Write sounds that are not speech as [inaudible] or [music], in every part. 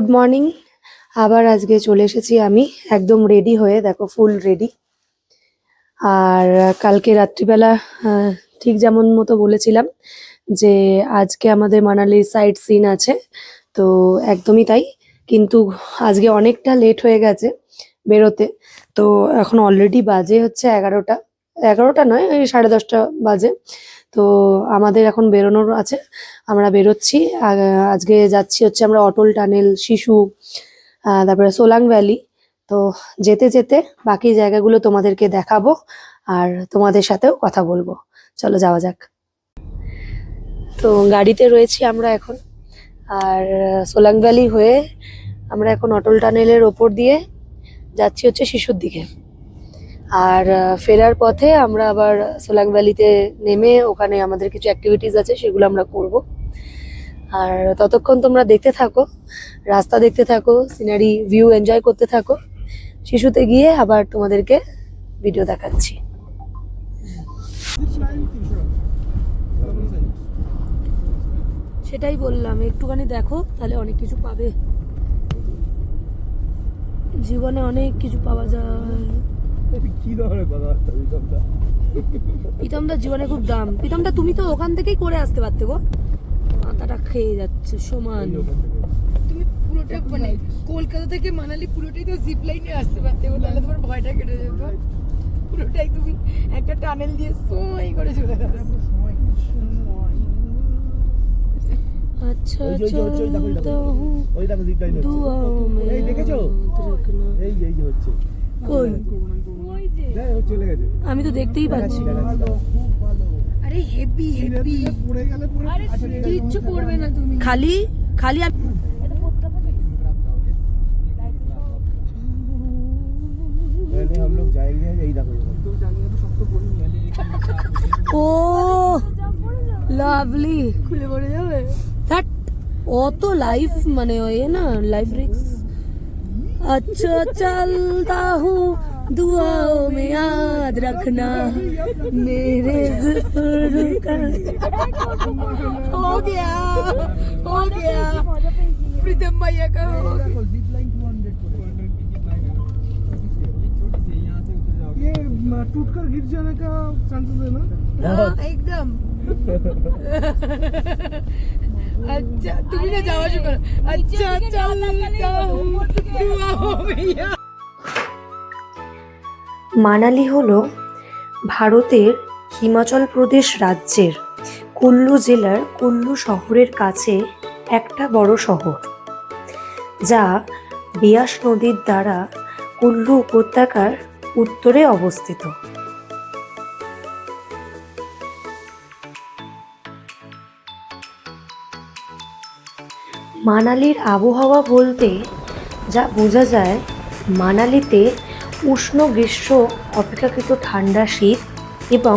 Good morning. আবার আজকে চলে এসেছি আমি একদম রেডি হয়ে, দেখো ফুল রেডি। আর কালকে রাত্রিবেলা ঠিক যেমন মতো বলেছিলাম যে আজকে আমাদের মানালির সাইড সিন আছে, তো একদমই তাই। কিন্তু আজকে অনেকটা লেট হয়ে গেছে বেরোতে, তো এখন অলরেডি বাজে হচ্ছে এগারোটা। এগারোটা নয়, ওই সাড়ে দশটা বাজে। তো আমাদের এখন বেরোনোর আছে। আমরা বেরোচ্ছি। আজকে যাচ্ছি হচ্ছে আমরা অটল টানেল, শিশু তারপরে সোলাং ভ্যালি। তো যেতে যেতে বাকি জায়গাগুলো তোমাদেরকে দেখাবো আর তোমাদের সাথেও কথা বলব। চলো যাওয়া যাক। তো গাড়িতে রয়েছি আমরা এখন। আর সোলাং ভ্যালি হয়ে আমরা এখন অটল টানেলের ওপর দিয়ে যাচ্ছি হচ্ছে শিশুর দিকে। আর ফেরার পথে আমরা আবার সোলাং ভ্যালিতে নেমে ওখানে আমাদের কিছু অ্যাক্টিভিটিস আছে, সেগুলো আমরা করব। আর ততক্ষণ তোমরা দেখতে থাকো, রাস্তা দেখতে থাকো সিনারি ভিউ এনজয় করতে থাকো। শিশুতে গিয়ে আবার তোমাদেরকে ভিডিও দেখাচ্ছি। সেটাই বললাম, একটুখানি দেখো, তাহলে অনেক কিছু পাবে। জীবনে অনেক কিছু পাওয়া যায়। কি প্রীতমদা জীবনে খুব দাম প্রীতমদা তুমি তো ওখান থেকেই করে আসতে পারতে গো মাথাটা খেয়ে যাচ্ছে সমান তুমি পুরোটা মানে কলকাতা থেকে মানালি পুরোটাই তো জিপ লাইনে আসতে পারতে গো তাহলে তোমার ভয়টা কেটে যেত পুরোটাই তুমি একটা টানেল দিয়ে সময় করে চলে যাবে আচ্ছা দেখেছ এই এই হচ্ছে কই দেখ, ও চলে গেছে আমি তো দেখতেই পাচ্ছি আরে হেভি হেভি পড়ে গেলে পুরো আরে কিচ্ছু করবে না তুমি খালি খালি আমি पहले हम लोग जाएंगे यही देखो ও লাভলি খুলে পড়ে যাবে দ্যাট অত লাইফ মানে ওই না লাইফ রিক্স अच्छा चलता हूँ दुआओं में याद रखना। मेरे का हो गया हो गया। प्रीतम भैया का हो गया। देखो जिप लाइन 200 ये टूट कर गिर जाने का चांसेस है ना? हाँ, एकदम। [laughs] মানালি হল ভারতের হিমাচল প্রদেশ রাজ্যের কুল্লু জেলার কুল্লু শহরের কাছে একটা বড় শহর, যা বিয়াস নদীর দ্বারা কুল্লু উপত্যকার উত্তরে অবস্থিত। মানালির আবহাওয়া বলতে যা বোঝা যায়, মানালিতে উষ্ণ গ্রীষ্ম, অপেক্ষাকৃত ঠান্ডা শীত এবং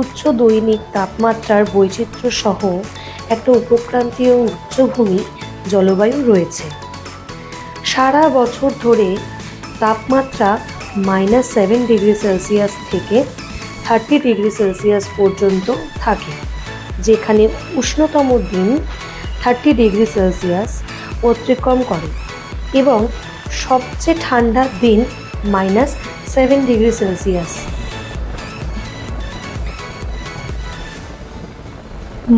উচ্চ দৈনিক তাপমাত্রার বৈচিত্র্য সহ একটা উপক্রান্তীয় উচ্চভূমি জলবায়ু রয়েছে। সারা বছর ধরে তাপমাত্রা মাইনাস সেভেন ডিগ্রি সেলসিয়াস থেকে থার্টি ডিগ্রি সেলসিয়াস পর্যন্ত থাকে, যেখানে উষ্ণতম দিন থার্টি ডিগ্রি সেলসিয়াস অতিক্রম করে এবং সবচেয়ে ঠান্ডা দিন মাইনাস সেভেন ডিগ্রি সেলসিয়াস।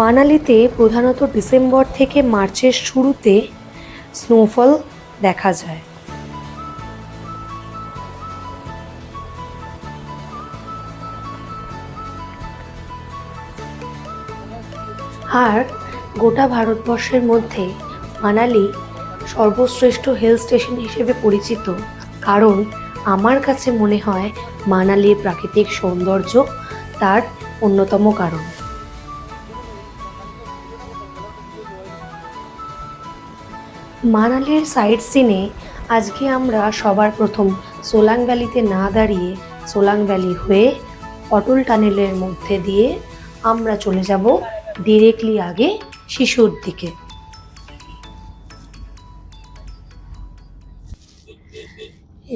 মানালিতে প্রধানত ডিসেম্বর থেকে মার্চের শুরুতে স্নোফল দেখা যায়। আর গোটা ভারতবর্ষের মধ্যে মানালি সর্বশ্রেষ্ঠ হিল স্টেশন হিসেবে পরিচিত। কারণ আমার কাছে মনে হয় মানালির প্রাকৃতিক সৌন্দর্য তার অন্যতম কারণ। মানালির সাইড সিনে আজকে আমরা সবার প্রথম সোলাং ভ্যালিতে না দাঁড়িয়ে সোলাং ভ্যালি হয়ে অটল টানেলের মধ্যে দিয়ে আমরা চলে যাব ডিরেক্টলি আগে শিশুর দিকে।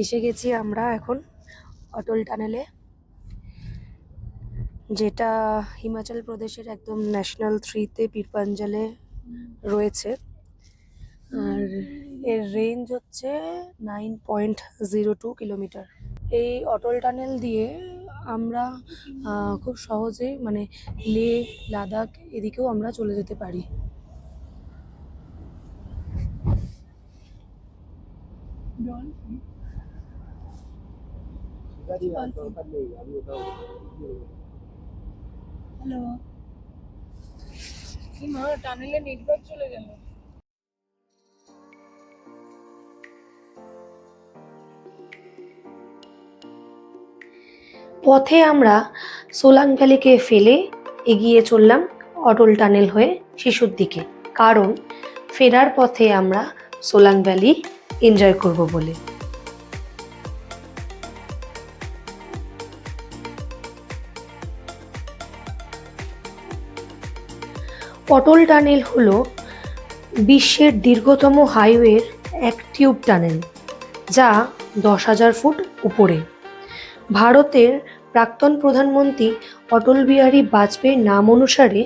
এসে গেছি আমরা এখন অটল টানেলে, যেটা হিমাচল প্রদেশের একদম ন্যাশনাল থ্রিতে পীরপাঞ্জালে রয়েছে। আর এর রেঞ্জ হচ্ছে nine point zero two kilometre এই অটল টানেল দিয়ে আমরা খুব সহজে মানে লে, লাদাখ এদিকেও আমরা চলে যেতে পারি। হ্যালো। টানেলে নেটওয়ার্ক চলে গেল? পথে আমরা সোলাং ভ্যালিকে ফেলে এগিয়ে চললাম অটল টানেল হয়ে শিশুর দিকে। কারণ ফেরার পথে আমরা সোলাং ভ্যালি এনজয় করব বলে। অটল টানেল হলো বিশ্বের দীর্ঘতম হাইওয়ের এক টিউব টানেল যা দশ হাজার ফুট উপরে। ভারতের প্রাক্তন প্রধানমন্ত্রী অটল বিহারী বাজপেয়ীর নাম অনুসারে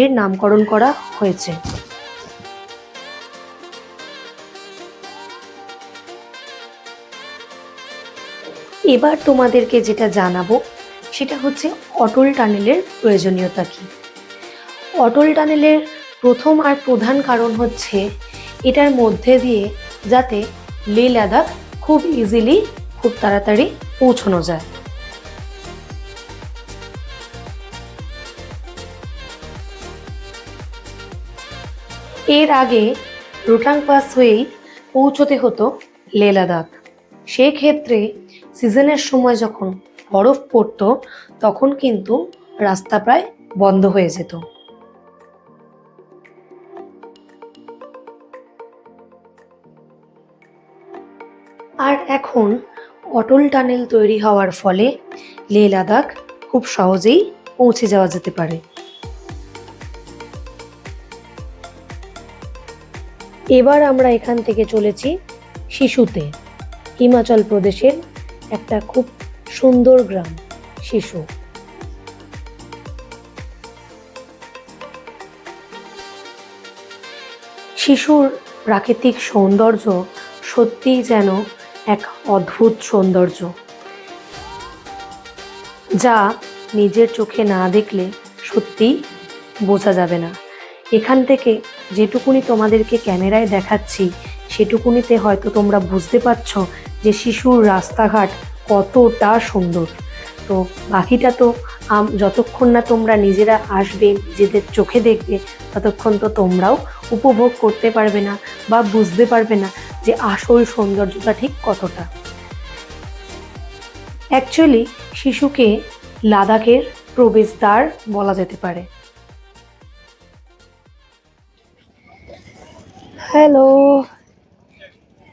এর নামকরণ করা হয়েছে। এবার তোমাদেরকে যেটা জানাব, সেটা হচ্ছে অটল টানেলের প্রয়োজনীয়তা কী? অটল টানেলের প্রথম আর প্রধান কারণ হচ্ছে, এটার মধ্যে দিয়ে যাতে লে লাদাখ খুব ইজিলি খুব তাড়াতাড়ি পৌঁছানো যায়। এর আগে রোটাং পাস হয়েই পৌঁছতে হতো লে লাদাখ সেক্ষেত্রে সিজনের সময় যখন বরফ পড়তো, তখন কিন্তু রাস্তা প্রায় বন্ধ হয়ে যেত। আর এখন অটল টানেল তৈরি হওয়ার ফলে লে লাদাখ খুব সহজেই পৌঁছে যাওয়া যেতে পারে। এবার আমরা এখান থেকে চলেছি শিশুতে। হিমাচল প্রদেশের একটা খুব সুন্দর গ্রাম, শিশু। শিশুর প্রাকৃতিক সৌন্দর্য সত্যিই যেন এক অদ্ভুত সৌন্দর্য, যা নিজের চোখে না দেখলে সত্যিই বোঝা যাবে না। এখান থেকে যেটুকুনি তোমাদেরকে ক্যামেরায় দেখাচ্ছি, সেটুকুনিতে হয়তো তোমরা বুঝতে পারছ যে শিশুর রাস্তাঘাট কতটা সুন্দর। তো বাকিটা তো যতক্ষণ না তোমরা নিজেরা আসবে, নিজেদের চোখে দেখবে, ততক্ষণ তো তোমরাও উপভোগ করতে পারবে না বা বুঝতে পারবে না যে আসল সৌন্দর্যটা ঠিক কতটা। অ্যাকচুয়ালি শিশুকে লাদাখের প্রবেশদ্বার বলা যেতে পারে। হ্যালো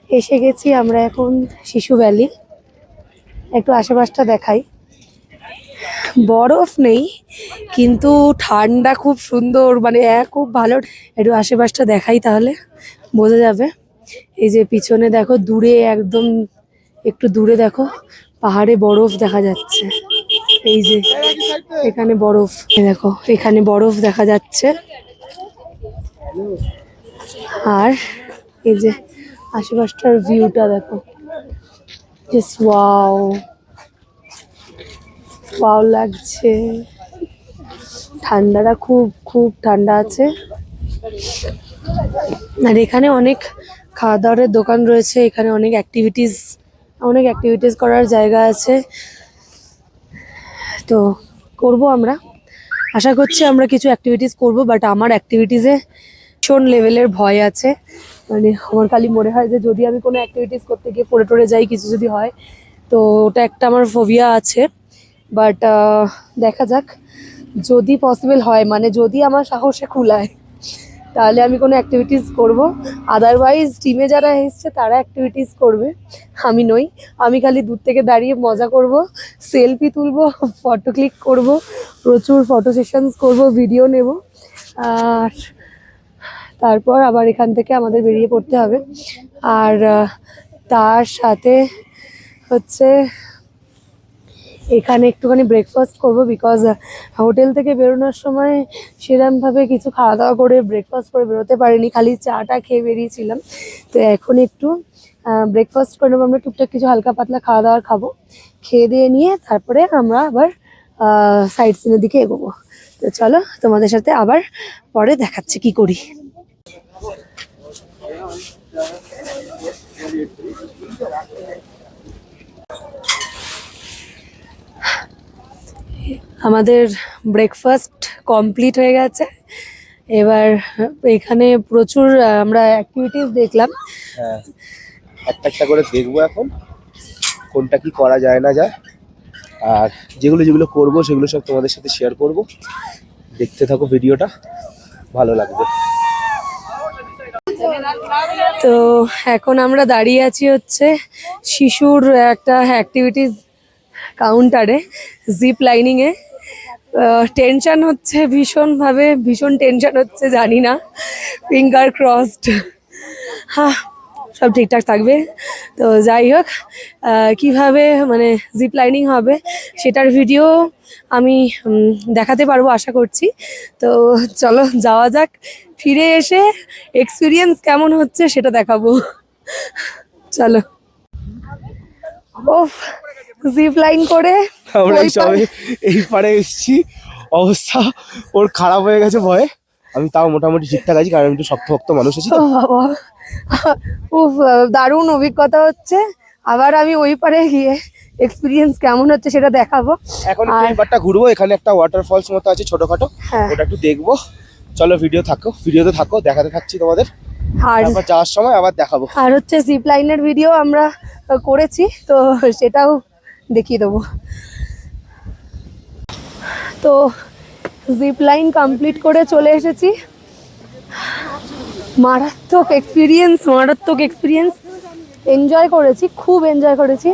এসে গেছি আমরা এখন শিশু ভ্যালি একটু আশেপাশটা দেখাই। বরফ নেই, কিন্তু ঠান্ডা খুব সুন্দর মানে এক খুব ভালো। একটু আশেপাশটা দেখাই তাহলে, বোঝা যাবে। এই যে পিছনে দেখো, দূরে একদম, একটু দূরে দেখো, পাহাড়ে বরফ দেখা যাচ্ছে। এই যে এখানে বরফ দেখো, এখানে বরফ দেখা যাচ্ছে। আর এই যে আশেপাশটার ভিউটা দেখো। জাস্ট ওয়াও ওয়াও লাগছে। ঠান্ডাটা খুব খুব ঠান্ডা আছে। আর এখানে অনেক খাওয়া দাওয়ারের দোকান রয়েছে। এখানে অনেক অ্যাক্টিভিটিস অনেক অ্যাক্টিভিটিস করার জায়গা আছে। তো করব আমরা। আশা করছি আমরা কিছু অ্যাক্টিভিটিস করব বাট আমার অ্যাক্টিভিটিসে ভীষণ লেভেলের ভয় আছে। মানে আমার খালি মনে হয় যে যদি আমি কোনো অ্যাক্টিভিটিস করতে গিয়ে পড়ে টরে যাই, কিছু যদি হয়, তো ওটা একটা আমার ফোবিয়া আছে। বাট দেখা যাক। যদি পসিবল হয় মানে যদি আমার সাহসে কুলায়, তাহলে আমি কোনো অ্যাক্টিভিটিস করব। আদারওয়াইজ টিমে যারা এসছে, তারা অ্যাক্টিভিটিস করবে। আমি নই। আমি খালি দূর থেকে দাঁড়িয়ে মজা করব সেলফি তুলবো ফটো ক্লিক করব, প্রচুর ফটো সেশনস করব ভিডিও নেব। আর তারপর আবার এখান থেকে আমাদের বেরিয়ে পড়তে হবে। আর তার সাথে হচ্ছে এখানে একটুখানি ব্রেকফাস্ট করব বিকজ হোটেল থেকে বেরোনোর সময় সেরমভাবে কিছু খাওয়া দাওয়া করে ব্রেকফাস্ট করে বেরোতে পারিনি। খালি চাটা খেয়ে বেরিয়েছিলাম। তো এখন একটু ব্রেকফাস্ট করে নেব। আমরা টুকটাক কিছু হালকা পাতলা খাওয়া দাওয়া খাব। খেয়ে দিয়ে নিয়ে তারপরে আমরা আবার সাইড সিনের দিকে এগোবো। তো চলো তোমাদের সাথে আবার পরে দেখাচ্ছি কি করি। আমাদের ব্রেকফাস্ট কমপ্লিট হয়ে গেছে। এবার এখানে প্রচুর আমরা অ্যাক্টিভিটিস দেখলাম। হ্যাঁ একটা একটা করে দেখব এখন, কোনটা কি করা যায় না যায়। আর যেগুলো যেগুলো করব, সেগুলো সব তোমাদের সাথে শেয়ার করব। দেখতে থাকো ভিডিওটা ভালো লাগবে। তো এখন আমরা দাঁড়িয়ে আছি হচ্ছে শিশুর একটা অ্যাক্টিভিটিস কাউন্টারে জিপ লাইনিংয়ে টেনশন হচ্ছে ভীষণভাবে, ভীষণ টেনশন হচ্ছে, জানি না। ফিঙ্গার ক্রসড হ্যাঁ সব ঠিকঠাক থাকবে। তো যাই হোক কীভাবে মানে জিপ লাইনিং হবে সেটার ভিডিও আমি দেখাতে পারব আশা করছি। তো চলো যাওয়া যাক ফিরে এসে এক্সপিরিয়েন্স কেমন হচ্ছে সেটা দেখাবো। চলো। ওফ জিপ লাইন করে আমরা এই ওই পারে- সবে এই পারে এসেছি। অবস্থা ওর খারাপ হয়ে গেছে ভয়ে। আমি তাও মোটামুটি ঠিকঠাক আছি কারণ আমি একটু শক্ত ভক্ত মানুষ আছি তো। উফ দারুণ অভিজ্ঞতা হচ্ছে। আবার আমি ওই পারে গিয়ে এক্সপিরিয়েন্স কেমন হচ্ছে সেটা দেখাবো। এখন এই ঘুরবো এখানে একটা ওয়াটারফলস মতো আছে ছোটখাটো হ্যাঁ। ওটা একটু দেখব। চলো ভিডিও থাকো ভিডিওতে থাকো দেখাতে থাকছি তোমাদের। আর যাওয়ার সময় আবার দেখাবো। আর হচ্ছে জিপ লাইনের ভিডিও আমরা করেছি তো সেটাও দেখিয়ে দেবো। তো জিপ লাইন কমপ্লিট করে চলে এসেছি। মারাত্মক এক্সপিরিয়েন্স মারাত্মক এক্সপিরিয়েন্স এনজয় করেছি, খুব এনজয় করেছি।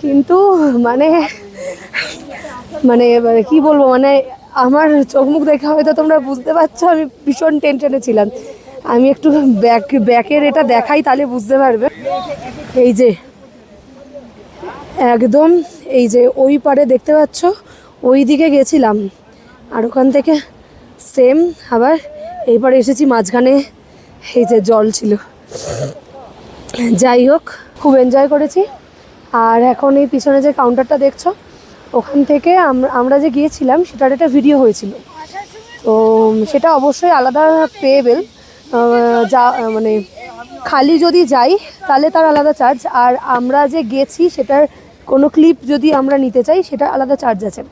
কিন্তু মানে মানে মানে কি বলব মানে আমার চোখ মুখ দেখে হয়তো তোমরা বুঝতে পারছ, আমি ভীষণ টেনশনে ছিলাম। আমি একটু ব্যাক ব্যাকের এটা দেখাই, তাহলে বুঝতে পারবে। এই যে, একদম এই যে ওই পারে দেখতে পাচ্ছ, ওই দিকে গেছিলাম। আর ওখান থেকে সেম আবার এই পারে এসেছি মাঝখানে। এই যে জল ছিল। যাই হোক, খুব এনজয় করেছি। আর এখন এই পিছনে যে কাউন্টারটা দেখছ, ওখান থেকে আমরা যে গিয়েছিলাম, সেটার একটা ভিডিও হয়েছিল। তো সেটা অবশ্যই আলাদা পেয়েবেল যা মানে খালি যদি যাই, তাহলে তার আলাদা চার্জ আর আমরা যে গেছি, সেটার কোনো ক্লিপ যদি আমরা নিতে চাই সেটা আলাদা চার্জ আছে।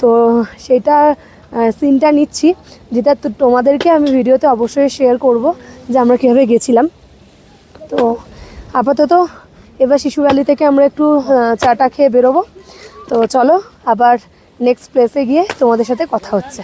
তো সেটা সিনটা নিচ্ছি। যেটা তোমাদেরকে আমি ভিডিওতে অবশ্যই শেয়ার করব যে আমরা কীভাবে গেছিলাম। তো আপাতত এবার শিশু ভ্যালি থেকে আমরা একটু চাটা খেয়ে বেরোবো। তো চলো আবার নেক্সট প্লেসে গিয়ে তোমাদের সাথে কথা হচ্ছে।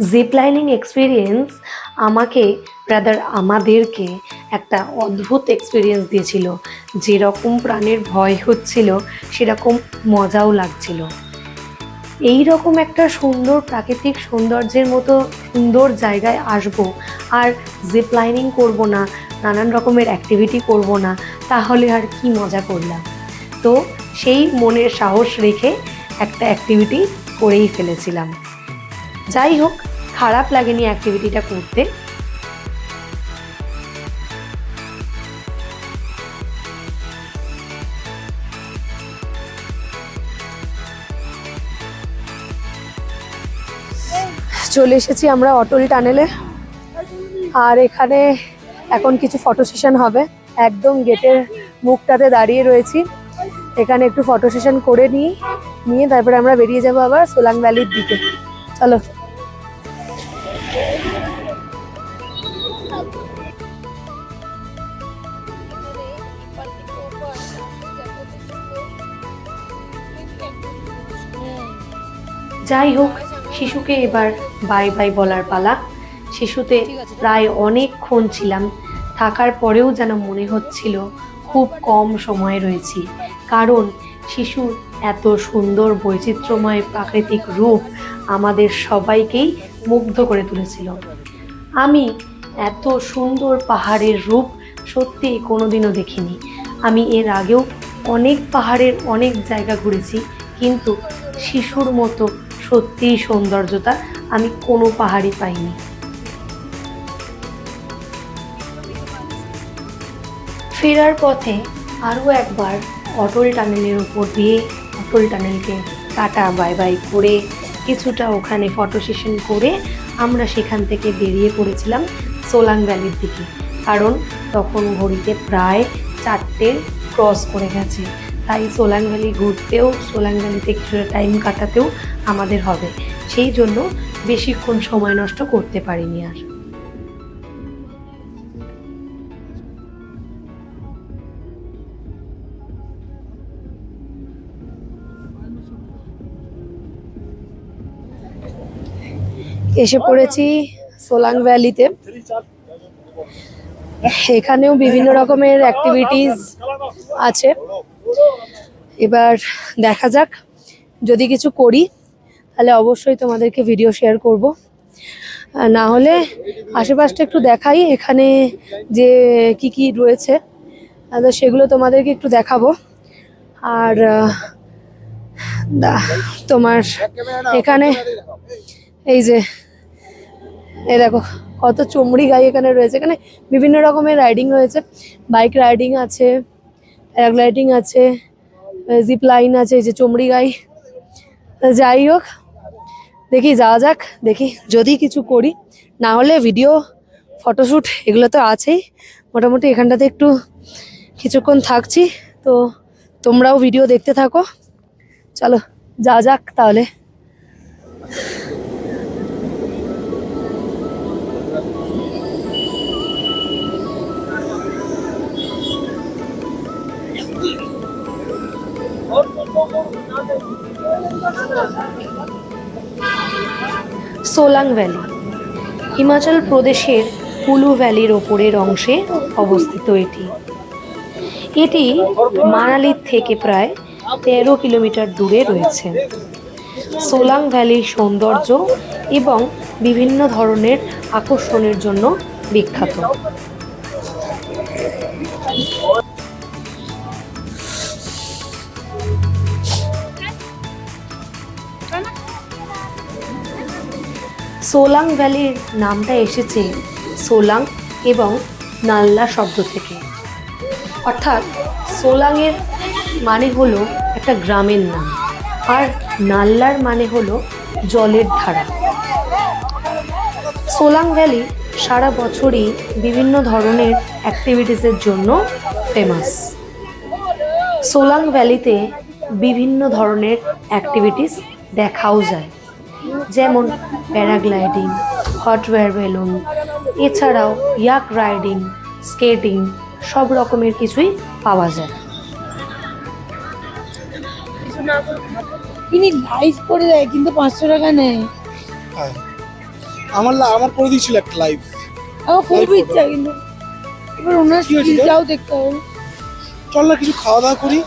জিপ লাইনিং এক্সপিরিয়েন্স আমাকে রাদার আমাদেরকে একটা অদ্ভুত এক্সপিরিয়েন্স দিয়েছিল। যেরকম প্রাণের ভয় হচ্ছিল, সেরকম মজাও লাগছিল। এই রকম একটা সুন্দর প্রাকৃতিক সৌন্দর্যের মতো সুন্দর জায়গায় আসব আর জিপ লাইনিং করব না, নানান রকমের অ্যাক্টিভিটি করব না, তাহলে আর কি মজা করলাম? তো সেই মনের সাহস রেখে একটা অ্যাক্টিভিটি করেই ফেলেছিলাম। যাই হোক, খারাপ লাগেনি অ্যাক্টিভিটিটা করতে। চলে এসেছি আমরা অটল টানেলে। আর এখানে এখন কিছু ফটো সেশন হবে। একদম গেটের মুখটাতে দাঁড়িয়ে রয়েছি। এখানে একটু ফটো সেশন করে নিই, নিয়ে তারপরে আমরা বেরিয়ে যাব আবার সোলাং ভ্যালির দিকে। চলো। যাই হোক, শিশুকে এবার বাই বাই বলার পালা। শিশুতে প্রায় অনেকক্ষণ ছিলাম। থাকার পরেও যেন মনে হচ্ছিল, খুব কম সময় রয়েছি। কারণ শিশুর এত সুন্দর, বৈচিত্র্যময় প্রাকৃতিক রূপ আমাদের সবাইকেই মুগ্ধ করে তুলেছিল। আমি এত সুন্দর পাহাড়ের রূপ সত্যি কোনোদিনও দেখিনি। আমি এর আগেও অনেক পাহাড়ের অনেক জায়গা ঘুরেছি, কিন্তু শিশুর মতো সত্যিই সৌন্দর্যতা আমি কোনো পাহাড়ই পাইনি। ফেরার পথে আরও একবার অটল টানেলের উপর দিয়ে অটল টানেলকে টাটা, বাই বাই করে কিছুটা ওখানে ফটো সেশন করে আমরা সেখান থেকে বেরিয়ে পড়েছিলাম সোলাং ভ্যালির দিকে। কারণ তখন ঘড়িতে প্রায় চারটে ক্রস করে গেছে। তাই সোলাং ভ্যালি ঘুরতেও সোলাং ভ্যালিতে কিছুটা টাইম কাটাতেও আমাদের হবে। সেই জন্য বেশিক্ষণ সময় নষ্ট করতে পারিনি আর। এসে পড়েছি সোলাং ভ্যালিতে। এখানেও বিভিন্ন রকমের অ্যাক্টিভিটিস আছে। এবার দেখা যাক, যদি কিছু করি, তাহলে অবশ্যই তোমাদেরকে ভিডিও শেয়ার করব। না হলে আশেপাশটা একটু দেখাই, এখানে যে কি কি রয়েছে তো সেগুলো তোমাদেরকে একটু দেখাবো। আর তোমার এখানে এই যে এই দেখো, কত চমড়ি গাই এখানে রয়েছে। এখানে বিভিন্ন রকমের রাইডিং রয়েছে। বাইক রাইডিং আছে প্যারাগ্লাইডিং আছে জিপ লাইন আছে যে চমড়ি গাই। যাই হোক, দেখি যাওয়া যাক, দেখি যদি কিছু করি। না হলে ভিডিও ফটোশ্যুট এগুলো তো আছেই। মোটামুটি এখানটাতে একটু কিছুক্ষণ থাকছি, তো তোমরাও ভিডিও দেখতে থাকো। চলো যা যাক তাহলে। সোলাং ভ্যালি, হিমাচল প্রদেশের কুলু ভ্যালির ওপরের অংশে অবস্থিত এটি। এটি মানালির থেকে প্রায় তেরো কিলোমিটার দূরে রয়েছে। সোলাং ভ্যালির সৌন্দর্য এবং বিভিন্ন ধরনের আকর্ষণের জন্য বিখ্যাত। সোলাং ভ্যালির নামটা এসেছে সোলাং এবং নাল্লা শব্দ থেকে। অর্থাৎ সোলাংয়ের মানে হলো একটা গ্রামের নাম, আর নাল্লার মানে হলো জলের ধারা। সোলাং ভ্যালি সারা বছরই বিভিন্ন ধরনের অ্যাক্টিভিটিসের জন্য ফেমাস সোলাং ভ্যালিতে বিভিন্ন ধরনের অ্যাক্টিভিটিস দেখাও যায়। যেমন প্যারাগ্লাইডিং হট ওয়্যার বেলুন এছাড়াও ইয়াক রাইডিং স্কেটিং সব রকমের কিছুই পাওয়া যায়। তিনি লাইভ করে দেয় কিন্তু পাঁচশো টাকা নেয়। হ্যাঁ। আমার লা- আমার করে দিয়েছিল একটা লাইভ আমার খুব ইচ্ছা কিন্তু। এবার ওনার? স্কিলটাও দেখতে হবে। চল না কিছু খাওয়া দাওয়া করি।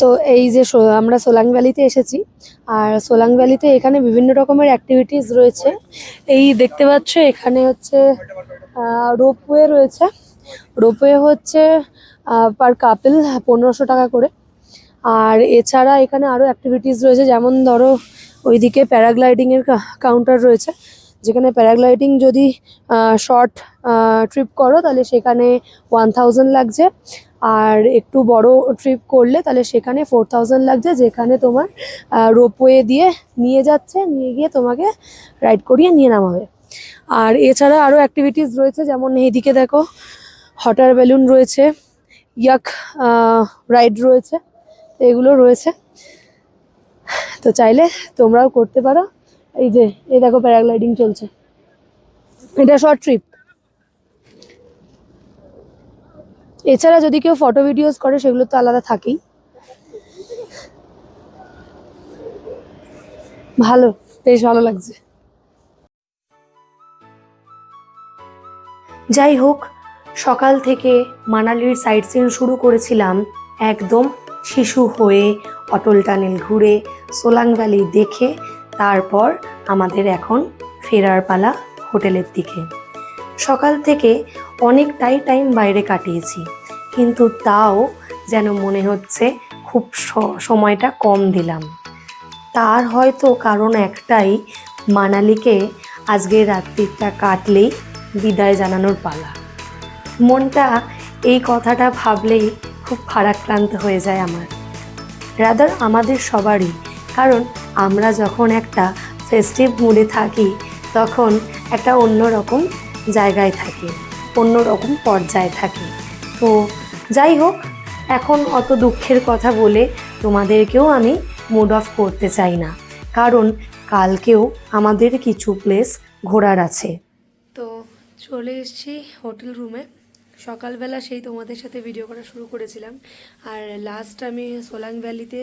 তো এই যে আমরা সোলাং ভ্যালিতে এসেছি, আর সোলাং ভ্যালিতে এখানে বিভিন্ন রকমের অ্যাক্টিভিটিস রয়েছে। এই দেখতে পাচ্ছ, এখানে হচ্ছে রোপওয়ে রয়েছে। রোপওয়ে হচ্ছে পার কাপেল পনেরোশো টাকা করে। আর এছাড়া এখানে আরও অ্যাক্টিভিটিস রয়েছে, যেমন ধরো, ওইদিকে প্যারাগ্লাইডিংয়ের কাউন্টার রয়েছে। যেখানে প্যারাগ্লাইডিং যদি শর্ট ট্রিপ করো, তাহলে সেখানে ওয়ান থাউজেন্ড লাগছে। আর একটু বড় ট্রিপ করলে তাহলে সেখানে ফোর থাউজেন্ড লাগছে, যেখানে তোমার রোপওয়ে দিয়ে নিয়ে যাচ্ছে, নিয়ে গিয়ে তোমাকে রাইড করিয়ে নিয়ে নামাবে। আর এছাড়া আরও অ্যাক্টিভিটিস রয়েছে, যেমন এইদিকে দেখো হটার বেলুন রয়েছে ইয়াক রাইড রয়েছে, এগুলো রয়েছে। তো চাইলে তোমরাও করতে পারো। এই যে, এই দেখো প্যারাগ্লাইডিং চলছে। এটা শর্ট ট্রিপ এছাড়া যদি কেউ ফটো ভিডিওস করে, সেগুলো তো আলাদা থাকেই। ভালো, বেশ ভালো লাগছে। যাই হোক, সকাল থেকে মানালির সাইট সিন শুরু করেছিলাম একদম শিশু হয়ে, অটল টানেল ঘুরে, সোলাং ভ্যালি দেখে তারপর আমাদের এখন ফেরার পালা হোটেলের দিকে। সকাল থেকে অনেকটাই টাইম বাইরে কাটিয়েছি, কিন্তু তাও যেন মনে হচ্ছে খুব সময়টা কম দিলাম। তার হয়তো কারণ একটাই, মানালিকে আজকে রাত্রিটা কাটলেই বিদায় জানানোর পালা। মনটা এই কথাটা ভাবলেই খুব ফারাক্রান্ত হয়ে যায় আমার। রাদার আমাদের সবারই। কারণ আমরা যখন একটা ফেস্টিভ মুডে থাকি, তখন একটা অন্যরকম জায়গায় থাকি, অন্যরকম পর্যায়ে থাকি। তো যাই হোক, এখন অত দুঃখের কথা বলে তোমাদেরকেও আমি মুড অফ করতে চাই না, কারণ কালকেও আমাদের কিছু প্লেস ঘোরার আছে। তো চলে এসেছি হোটেল রুমে সকালবেলা সেই তোমাদের সাথে ভিডিও করা শুরু করেছিলাম। আর লাস্ট আমি সোলাং ভ্যালিতে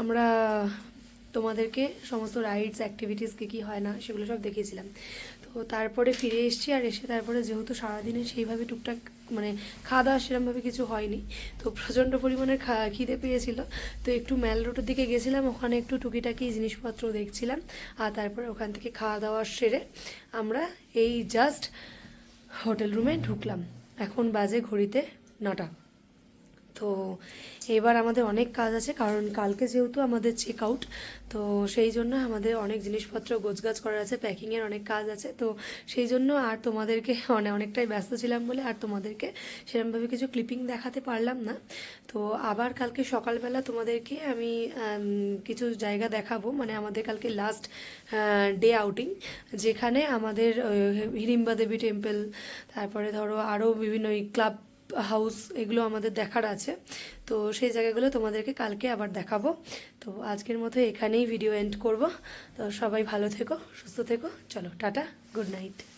আমরা তোমাদেরকে সমস্ত রাইডস অ্যাক্টিভিটিস কী কী হয় না সেগুলো সব দেখিয়েছিলাম। তো তারপরে ফিরে এসেছি আর এসে তারপরে যেহেতু সারাদিনে সেইভাবে টুকটাক মানে খাওয়া দাওয়া সেরকমভাবে কিছু হয়নি, তো প্রচণ্ড পরিমাণে খা, খিদে পেয়েছিল। তো একটু ম্যাল রোডের দিকে গেছিলাম, ওখানে একটু টুকিটাকি জিনিসপত্র দেখছিলাম আর তারপরে ওখান থেকে খাওয়া দাওয়া সেরে আমরা এই জাস্ট হোটেল রুমে ঢুকলাম। এখন বাজে ঘড়িতে নটা। তো এবার আমাদের অনেক কাজ আছে কারণ কালকে যেহেতু আমাদের চেক আউট তো সেই জন্য আমাদের অনেক জিনিসপত্র গোছগাছ করার আছে প্যাকিংয়ের অনেক কাজ আছে তো সেই জন্য আর তোমাদেরকে [laughs] অনেক অনেকটাই ব্যস্ত ছিলাম বলে আর তোমাদেরকে সেরকমভাবে কিছু ক্লিপিং দেখাতে পারলাম না। তো আবার কালকে সকালবেলা তোমাদেরকে আমি কিছু জায়গা দেখাবো মানে আমাদের কালকে লাস্ট ডে আউটিং যেখানে আমাদের আহ, হিড়িম্বা দেবী টেম্পল তারপরে ধরো আরও বিভিন্ন ক্লাব হাউস এগুলো আমাদের দেখার আছে। তো সেই জায়গাগুলো তোমাদেরকে কালকে আবার দেখাবো। তো আজকের মতো এখানেই ভিডিও এন্ড করব। তো সবাই ভালো থেকো, সুস্থ থেকো। চলো, টাটা গুড নাইট